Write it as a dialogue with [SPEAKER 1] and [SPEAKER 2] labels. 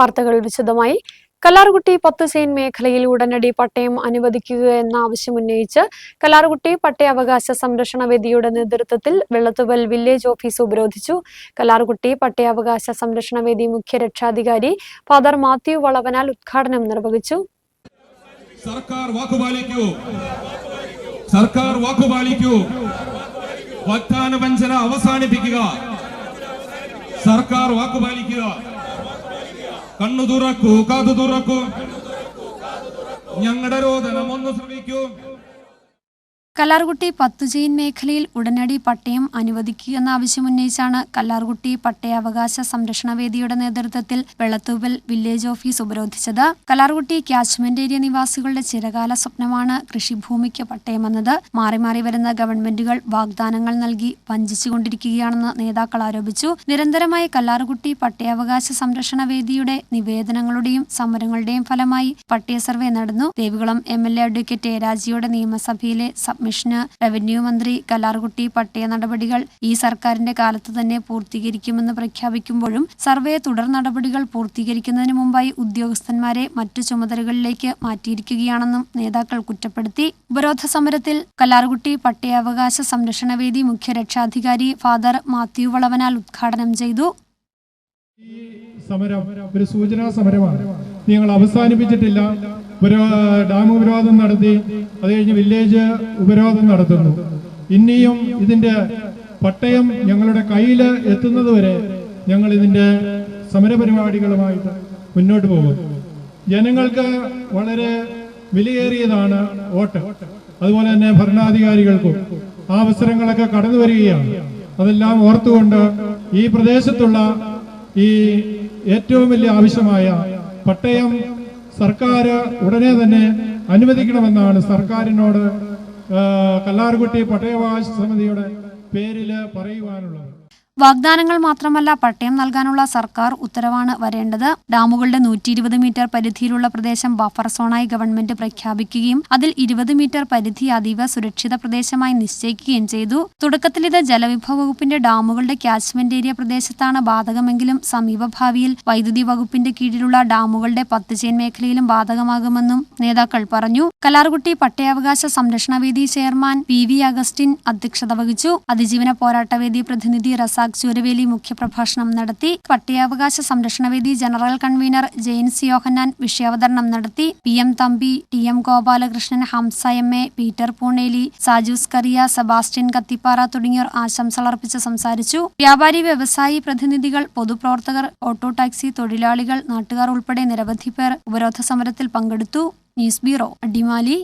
[SPEAKER 1] വാർത്തകൾ വിശദമായി. കല്ലാർകുട്ടി പത്ത് സെയിൻ മേഖലയിൽ ഉടനടി പട്ടയം അനുവദിക്കുക എന്ന ആവശ്യം ഉന്നയിച്ച് കല്ലാർകുട്ടി പട്ടയാവകാശ സംരക്ഷണ വേദിയുടെ നേതൃത്വത്തിൽ വെള്ളത്തുവൽ വില്ലേജ് ഓഫീസ് ഉപരോധിച്ചു. കല്ലാർകുട്ടി പട്ടയാവകാശ സംരക്ഷണ വേദി മുഖ്യ രക്ഷാധികാരി ഫാദർ മാത്യു വളവനാൽ ഉദ്ഘാടനം നിർവഹിച്ചു.
[SPEAKER 2] സർക്കാർ സർക്കാർ അവസാനിപ്പിക്കുക. സർക്കാർ വാക്കുപാലിക്കുക. കണ്ണു തുറക്കൂ കാതു തുറക്കൂ. ഞങ്ങളുടെ രോദനം ഒന്ന് ശ്രമിക്കൂ.
[SPEAKER 1] കല്ലാർകുട്ടി പത്തുചെയിൻ മേഖലയിൽ ഉടനടി പട്ടയം അനുവദിക്കുക എന്ന ആവശ്യമുന്നയിച്ചാണ് കല്ലാർകുട്ടി പട്ടയാവകാശ സംരക്ഷണ വേദിയുടെ നേതൃത്വത്തിൽ വെള്ളത്തൂവൽ വില്ലേജ് ഓഫീസ് ഉപരോധിച്ചത്. കല്ലാർകുട്ടി ക്യാച്ച്മെന്റ് ഏരിയ നിവാസികളുടെ ചിരകാല സ്വപ്നമാണ് കൃഷിഭൂമിക്ക് പട്ടയമെന്നത് മാറി മാറി വരുന്ന ഗവൺമെന്റുകൾ വാഗ്ദാനങ്ങൾ നൽകി വഞ്ചിച്ചുകൊണ്ടിരിക്കുകയാണെന്ന് നേതാക്കൾ ആരോപിച്ചു. നിരന്തരമായി കല്ലാർകുട്ടി പട്ടയാവകാശ സംരക്ഷണ വേദിയുടെ നിവേദനങ്ങളുടെയും സമരങ്ങളുടെയും ഫലമായി പട്ടയ സർവേ നടന്നു. Devikulam M L A advocate A രാജിയുടെ നിയമസഭയിലെ സബ്മിഷന് റവന്യൂ മന്ത്രി കല്ലാർകുട്ടി പട്ടയ നടപടികൾ ഈ സർക്കാരിന്റെ കാലത്ത് തന്നെ പൂർത്തീകരിക്കുമെന്ന് പ്രഖ്യാപിക്കുമ്പോഴും സർവേ തുടർ നടപടികൾ പൂർത്തീകരിക്കുന്നതിന് മുമ്പായി ഉദ്യോഗസ്ഥന്മാരെ മറ്റു ചുമതലകളിലേക്ക് മാറ്റിയിരിക്കുകയാണെന്നും നേതാക്കൾ കുറ്റപ്പെടുത്തി. ഉപരോധ സമരത്തിൽ കല്ലാർകുട്ടി പട്ടയാവകാശ സംരക്ഷണ വേദി മുഖ്യ രക്ഷാധികാരി ഫാദർ മാത്യു വളവനാൽ ഉദ്ഘാടനം ചെയ്തു.
[SPEAKER 3] സമരം ഒരു സൂചനാ സമരമാണ്. നിങ്ങൾ അവസാനിപ്പിച്ചിട്ടില്ല. ഒരു ഡാം ഉപരോധം നടത്തി അത് കഴിഞ്ഞ് വില്ലേജ് ഉപരോധം നടത്തുന്നു. ഇനിയും ഇതിന്റെ പട്ടയം ഞങ്ങളുടെ കയ്യിൽ എത്തുന്നത് വരെ ഞങ്ങൾ ഇതിന്റെ സമരപരിപാടികളുമായിട്ട് മുന്നോട്ട് പോകും. ജനങ്ങൾക്ക് വളരെ വിലയേറിയതാണ് വോട്ട്. അതുപോലെ തന്നെ ഭരണാധികാരികൾക്കും ആ അവസരങ്ങളൊക്കെ കടന്നു വരികയാണ്. അതെല്ലാം ഓർത്തുകൊണ്ട് ഈ പ്രദേശത്തുള്ള ഈ ഏറ്റവും വലിയ ആവശ്യമായ പട്ടയം സർക്കാർ ഉടനെ തന്നെ അനുവദിക്കണമെന്നാണ് സർക്കാരിനോട് കല്ലാർകുട്ടി പട്ടയവാശ സമിതിയുടെ പേരിൽ പറയുവാനുള്ളത്.
[SPEAKER 1] വാഗ്ദാനങ്ങൾ മാത്രമല്ല പട്ടയം നൽകാനുള്ള സർക്കാർ ഉത്തരവാണ് വരേണ്ടത്. ഡാമുകളുടെ നൂറ്റി ഇരുപത് മീറ്റർ പരിധിയിലുള്ള പ്രദേശം ബഫർ സോണായി ഗവൺമെന്റ് പ്രഖ്യാപിക്കുകയും അതിൽ ഇരുപത് മീറ്റർ പരിധി അതീവ സുരക്ഷിത പ്രദേശമായി നിശ്ചയിക്കുകയും ചെയ്തു. തുടക്കത്തിൽ ഇത് ജലവിഭവ വകുപ്പിന്റെ ഡാമുകളുടെ ക്യാച്ച്മെന്റ് ഏരിയ പ്രദേശത്താണ് ബാധകമെങ്കിലും സമീപഭാവിയിൽ വൈദ്യുതി വകുപ്പിന്റെ കീഴിലുള്ള ഡാമുകളുടെ പത്ത് ചെയിൻ മേഖലയിലും ബാധകമാകുമെന്നും നേതാക്കൾ പറഞ്ഞു. കലാർകുട്ടി പട്ടയാവകാശ സംരക്ഷണ വേദി ചെയർമാൻ പി വി അഗസ്റ്റിൻ അധ്യക്ഷത വഹിച്ചു. അതിജീവന പോരാട്ടവേദി പ്രതിനിധി റസാഖ് ചൂരവേലി മുഖ്യപ്രഭാഷണം നടത്തി പട്ടയാവകാശ സംരക്ഷണ വേദി general convener Jain C Yohannan വിഷയാവതരണം നടത്തി P M Thampi T M Gopalakrishnan Hamza M A Peter Puneli Sajus Kariya Sebastian Kathippara തുടങ്ങിയവർ ആശംസകൾ അർപ്പിച്ച് സംസാരിച്ചു. വ്യാപാരി വ്യവസായി പ്രതിനിധികൾ പൊതുപ്രവർത്തകർ ഓട്ടോ ടാക്സി തൊഴിലാളികൾ നാട്ടുകാർ ഉൾപ്പെടെ നിരവധി പേർ ഉപരോധ സമരത്തിൽ പങ്കെടുത്തു. News bureau Adimali.